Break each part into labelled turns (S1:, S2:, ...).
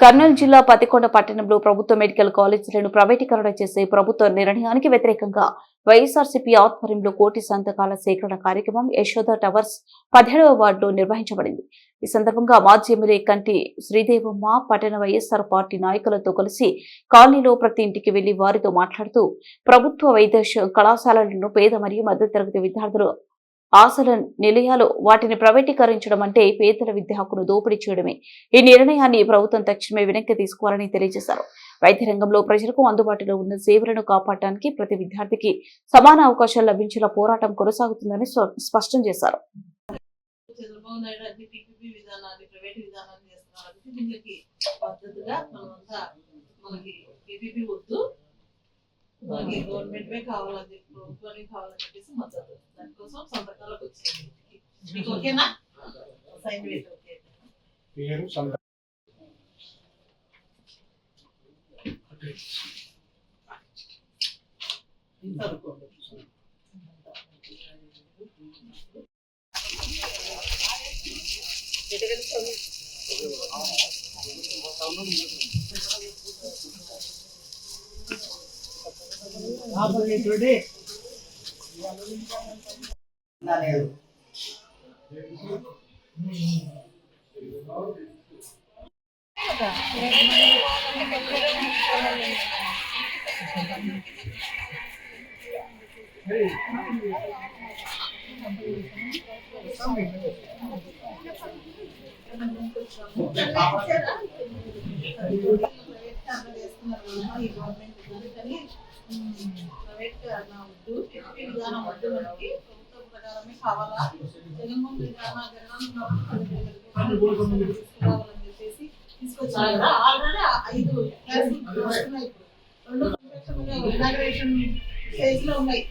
S1: కర్నూలు జిల్లా పతికొండ పట్టణంలో ప్రభుత్వ మెడికల్ కాలేజీలను ప్రైవేటీకరణ చేసే ప్రభుత్వ నిర్ణయానికి వ్యతిరేకంగా వైఎస్ఆర్సీపీ ఆధ్వర్యంలో కోటి సంతకాల సేకరణ కార్యక్రమం యశోద టవర్స్ పదిహేడవ వార్డులో నిర్వహించబడింది. ఈ సందర్భంగా మాజీ ఎమ్మెల్యే కంటి శ్రీదేవమ్మ పట్టణ వైఎస్ఆర్ పార్టీ నాయకులతో కలిసి కాలనీలో ప్రతి ఇంటికి వెళ్ళి వారితో మాట్లాడుతూ ప్రభుత్వ వైద్య కళాశాలలను పేద మరియు మధ్యతరగతి విద్యార్థులు ఆశల నిలయాలు వాటిని ప్రైవేటీకరించడం అంటే పేదల విద్య హక్కును దోపిడీ చేయడమే. ఈ నిర్ణయాన్ని ప్రభుత్వం తక్షణమే వెనక్కి తీసుకోవాలని తెలియజేశారు. వైద్య రంగంలో ప్రజలకు అందుబాటులో ఉన్న సేవలను కాపాడటానికి ప్రతి విద్యార్థికి సమాన అవకాశాలు లభించేలా పోరాటం కొనసాగుతుందని స్పష్టం చేశారు.
S2: చంద్రబాబు నాయుడు విధానాన్ని ప్రైవేట్ విధానాన్ని చేస్తున్నారు. దీనికి పద్ధతిగా మనమంతా మనకి మనకి గవర్నమెంట్ కావాలని చెప్పి ప్రభుత్వానికి కావాలని చెప్పేసి మద్దతు దానికోసం సంతకాలకు వచ్చింది మీకు ఓకేనా? సైన్ వేసి ఓకే.
S3: పేరు సంత
S2: చదువుకోండి ప్రైవేట్ కావాలా జగన్మోహన్ రెడ్డి గారు జగన్ తీసుకురావాలని చెప్పేసి తీసుకొచ్చారు కదా ఆల్రెడీ ఐదు క్లాసులు వస్తున్నాయి ఇప్పుడు రెండు ఇనాగ్రేషన్ స్టేజ్లో ఉన్నాయి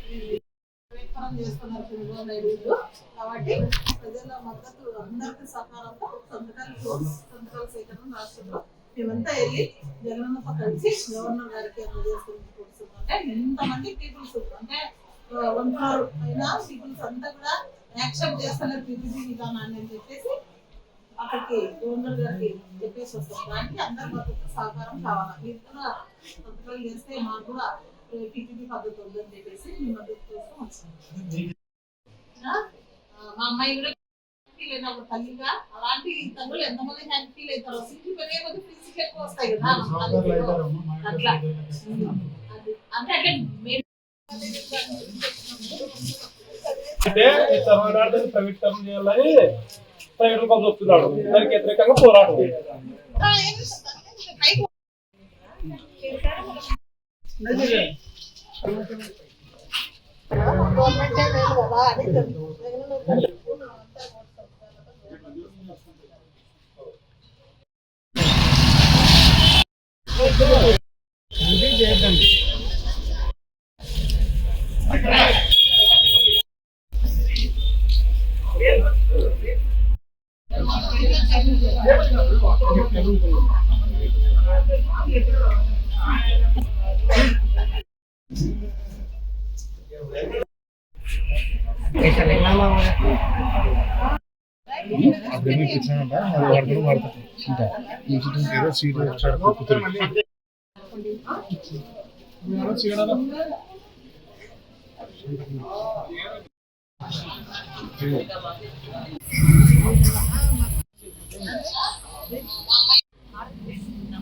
S2: చేస్తున్నారు చంద్రబాబు నాయుడు కాబట్టి ప్రజల మద్దతు అందరికీ సహకారంతో సంతకాలు సంతకాల సేకరణ రాష్ట్రంలో మేమంతా వెళ్ళి జగనన్నతో కలిసి గవర్నర్ గారికి అందజేసుకుంటే ఎంతమంది పీపుల్స్ అంటే క్రోర్ పైన పీపుల్స్ అంతా కూడా యాక్సెప్ట్ చేస్తున్నారు పీపీపీ విధానాన్ని అని చెప్పేసి అక్కడికి గవర్నర్ గారికి చెప్పేసి వస్తాం దానికి అందరి మద్దతు సహకారం కావాలి? మీరు కూడా సంతకాలు చేస్తే మాకు కూడా పీపీపీ పద్ధతి వద్దని చెప్పేసి మీ మద్దతు కోసం వచ్చాం ఆ, మా అమ్మాయి కూడా ఫీల్ అయినప్పుడు తల్లిగా అలాంటి తల్లులు ఎంతమంది హ్యాపీ అవుతారో సిటీ పెరిగే కొద్ది ఎక్కువ వస్తాయి కదా. అట్లా. అంటే అంటే
S3: అంటే ఈ తమిళనాడుని ప్రైవేటీకరణ చేయాలని ప్రైవేట్ రూపం చెప్తున్నాడు దానికి వ్యతిరేకంగా పోరాటం
S2: ఆ,
S4: అది వాడుతూ వాడుతుంది సీట ఈ సీట ఏదో సీట్ వచ్చాడు కుక్కుతుంది
S3: చీడలో